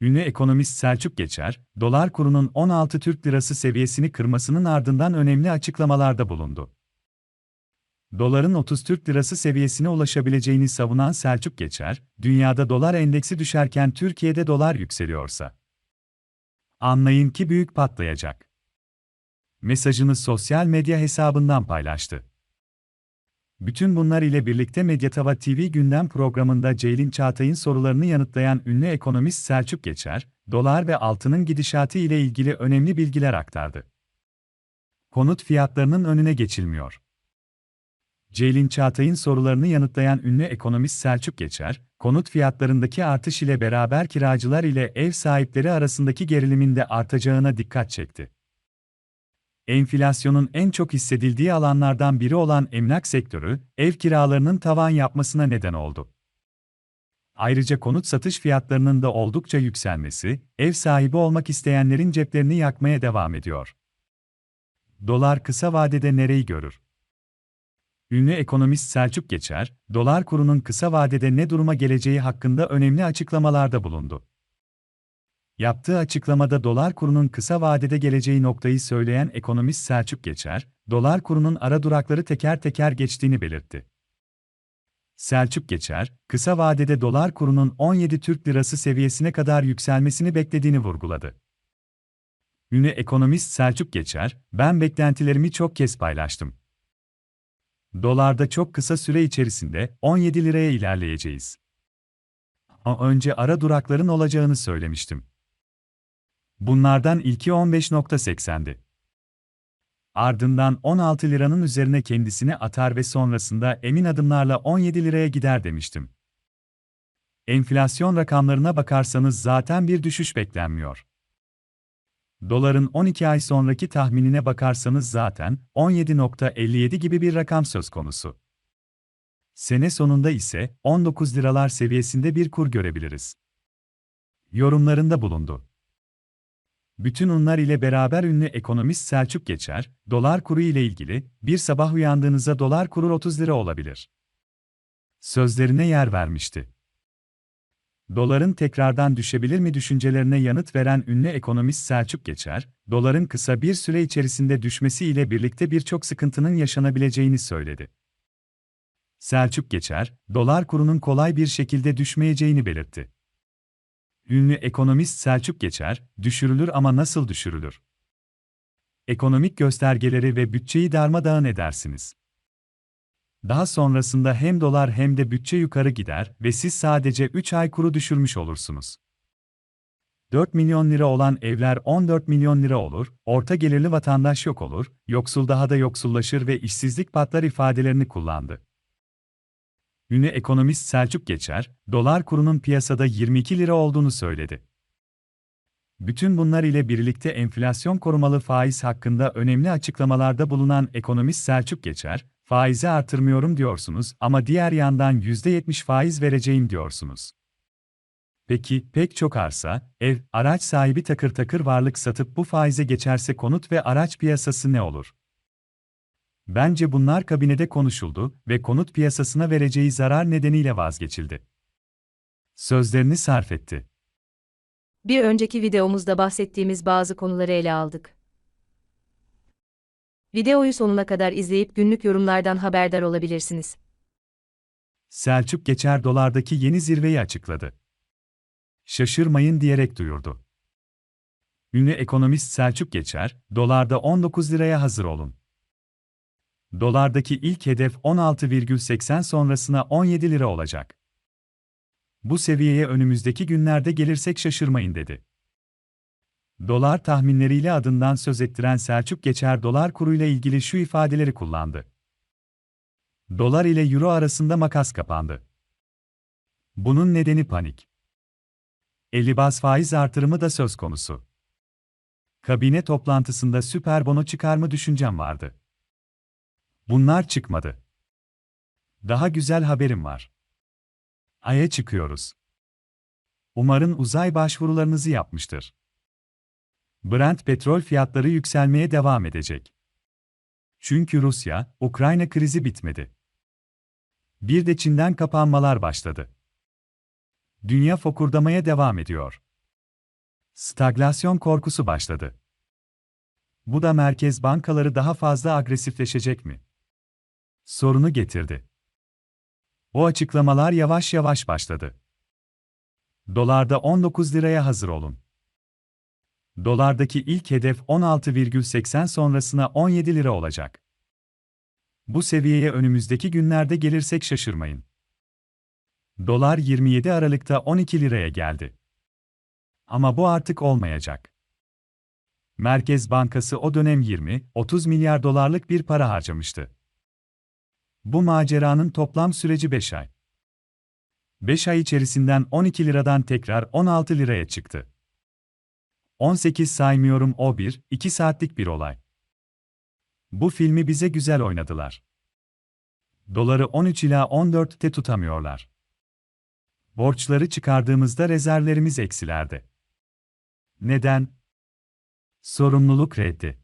Ünlü ekonomist Selçuk Geçer, dolar kurunun 16 Türk Lirası seviyesini kırmasının ardından önemli açıklamalarda bulundu. Doların 30 Türk Lirası seviyesine ulaşabileceğini savunan Selçuk Geçer, dünyada dolar endeksi düşerken Türkiye'de dolar yükseliyorsa, anlayın ki büyük patlayacak. Mesajını sosyal medya hesabından paylaştı. Bütün bunlar ile birlikte Medyatava TV gündem programında Ceylin Çağatay'ın sorularını yanıtlayan ünlü ekonomist Selçuk Geçer, dolar ve altının gidişatı ile ilgili önemli bilgiler aktardı. Konut fiyatlarının önüne geçilmiyor. Ceylin Çağatay'ın sorularını yanıtlayan ünlü ekonomist Selçuk Geçer, konut fiyatlarındaki artış ile beraber kiracılar ile ev sahipleri arasındaki gerilimin de artacağına dikkat çekti. Enflasyonun en çok hissedildiği alanlardan biri olan emlak sektörü, ev kiralarının tavan yapmasına neden oldu. Ayrıca konut satış fiyatlarının da oldukça yükselmesi, ev sahibi olmak isteyenlerin ceplerini yakmaya devam ediyor. Dolar kısa vadede nereyi görür? Ünlü ekonomist Selçuk Geçer, dolar kurunun kısa vadede ne duruma geleceği hakkında önemli açıklamalarda bulundu. Yaptığı açıklamada dolar kurunun kısa vadede geleceği noktayı söyleyen ekonomist Selçuk Geçer, dolar kurunun ara durakları teker teker geçtiğini belirtti. Selçuk Geçer, kısa vadede dolar kurunun 17 Türk Lirası seviyesine kadar yükselmesini beklediğini vurguladı. Ünlü ekonomist Selçuk Geçer, ben beklentilerimi çok kez paylaştım. Dolarda çok kısa süre içerisinde 17 liraya ilerleyeceğiz. Ama önce ara durakların olacağını söylemiştim. Bunlardan ilki 15.80'di. Ardından 16 liranın üzerine kendisini atar ve sonrasında emin adımlarla 17 liraya gider demiştim. Enflasyon rakamlarına bakarsanız zaten bir düşüş beklenmiyor. Doların 12 ay sonraki tahminine bakarsanız zaten 17.57 gibi bir rakam söz konusu. Sene sonunda ise 19 liralar seviyesinde bir kur görebiliriz. Yorumlarında bulundu. Bütün unlar ile beraber ünlü ekonomist Selçuk Geçer, dolar kuru ile ilgili, bir sabah uyandığınızda dolar kuru 30 lira olabilir. Sözlerine yer vermişti. Doların tekrardan düşebilir mi düşüncelerine yanıt veren ünlü ekonomist Selçuk Geçer, doların kısa bir süre içerisinde düşmesi ile birlikte birçok sıkıntının yaşanabileceğini söyledi. Selçuk Geçer, dolar kurunun kolay bir şekilde düşmeyeceğini belirtti. Ünlü ekonomist Selçuk Geçer, düşürülür ama nasıl düşürülür? Ekonomik göstergeleri ve bütçeyi darmadağın edersiniz. Daha sonrasında hem dolar hem de bütçe yukarı gider ve siz sadece 3 ay kuru düşürmüş olursunuz. 4 milyon lira olan evler 14 milyon lira olur, orta gelirli vatandaş yok olur, yoksul daha da yoksullaşır ve işsizlik patlar ifadelerini kullandı. Ünlü ekonomist Selçuk Geçer, dolar kurunun piyasada 22 lira olduğunu söyledi. Bütün bunlar ile birlikte enflasyon korumalı faiz hakkında önemli açıklamalarda bulunan ekonomist Selçuk Geçer, faizi artırmıyorum diyorsunuz ama diğer yandan %70 faiz vereceğim diyorsunuz. Peki, pek çok arsa, ev, araç sahibi takır takır varlık satıp bu faize geçerse konut ve araç piyasası ne olur? Bence bunlar kabinede konuşuldu ve konut piyasasına vereceği zarar nedeniyle vazgeçildi. Sözlerini sarf etti. Bir önceki videomuzda bahsettiğimiz bazı konuları ele aldık. Videoyu sonuna kadar izleyip günlük yorumlardan haberdar olabilirsiniz. Selçuk Geçer dolardaki yeni zirveyi açıkladı. Şaşırmayın diyerek duyurdu. Ünlü ekonomist Selçuk Geçer, dolarda 19 liraya hazır olun. Dolardaki ilk hedef 16,80 sonrasına 17 lira olacak. Bu seviyeye önümüzdeki günlerde gelirsek şaşırmayın dedi. Dolar tahminleriyle adından söz ettiren Selçuk Geçer dolar kuruyla ilgili şu ifadeleri kullandı. Dolar ile euro arasında makas kapandı. Bunun nedeni panik. 50 baz faiz artırımı da söz konusu. Kabine toplantısında süper bono çıkarma düşüncem vardı. Bunlar çıkmadı. Daha güzel haberim var. Ay'a çıkıyoruz. Umarım uzay başvurularınızı yapmıştır. Brent petrol fiyatları yükselmeye devam edecek. Çünkü Rusya, Ukrayna krizi bitmedi. Bir de Çin'den kapanmalar başladı. Dünya fokurdamaya devam ediyor. Stagflasyon korkusu başladı. Bu da merkez bankaları daha fazla agresifleşecek mi? Sorunu getirdi. O açıklamalar yavaş yavaş başladı. Dolarda 19 liraya hazır olun. Dolardaki ilk hedef 16,80 sonrasına 17 lira olacak. Bu seviyeye önümüzdeki günlerde gelirsek şaşırmayın. Dolar 27 Aralık'ta 12 liraya geldi. Ama bu artık olmayacak. Merkez Bankası o dönem 20-30 milyar dolarlık bir para harcamıştı. Bu maceranın toplam süreci 5 ay. 5 ay içerisinden 12 liradan tekrar 16 liraya çıktı. 18 saymıyorum o bir, 2 saatlik bir olay. Bu filmi bize güzel oynadılar. Doları 13 ila 14'te tutamıyorlar. Borçları çıkardığımızda rezervlerimiz eksilerde. Neden? Sorumluluk reddi.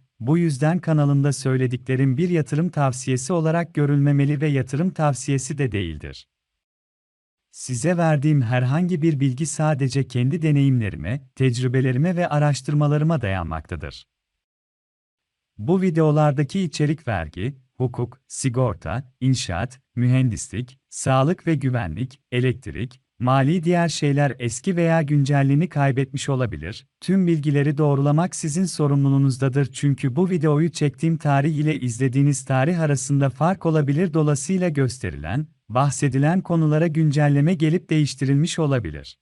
bu yüzden kanalımda söylediklerim bir yatırım tavsiyesi olarak görülmemeli ve yatırım tavsiyesi de değildir. Size verdiğim herhangi bir bilgi sadece kendi deneyimlerime, tecrübelerime ve araştırmalarıma dayanmaktadır. Bu videolardaki içerik vergi, hukuk, sigorta, inşaat, mühendislik, sağlık ve güvenlik, elektrik, mali diğer şeyler eski veya güncelliğini kaybetmiş olabilir. Tüm bilgileri doğrulamak sizin sorumluluğunuzdadır çünkü bu videoyu çektiğim tarih ile izlediğiniz tarih arasında fark olabilir dolayısıyla gösterilen, bahsedilen konulara güncelleme gelip değiştirilmiş olabilir.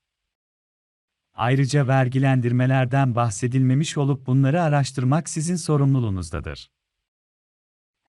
Ayrıca vergilendirmelerden bahsedilmemiş olup bunları araştırmak sizin sorumluluğunuzdadır.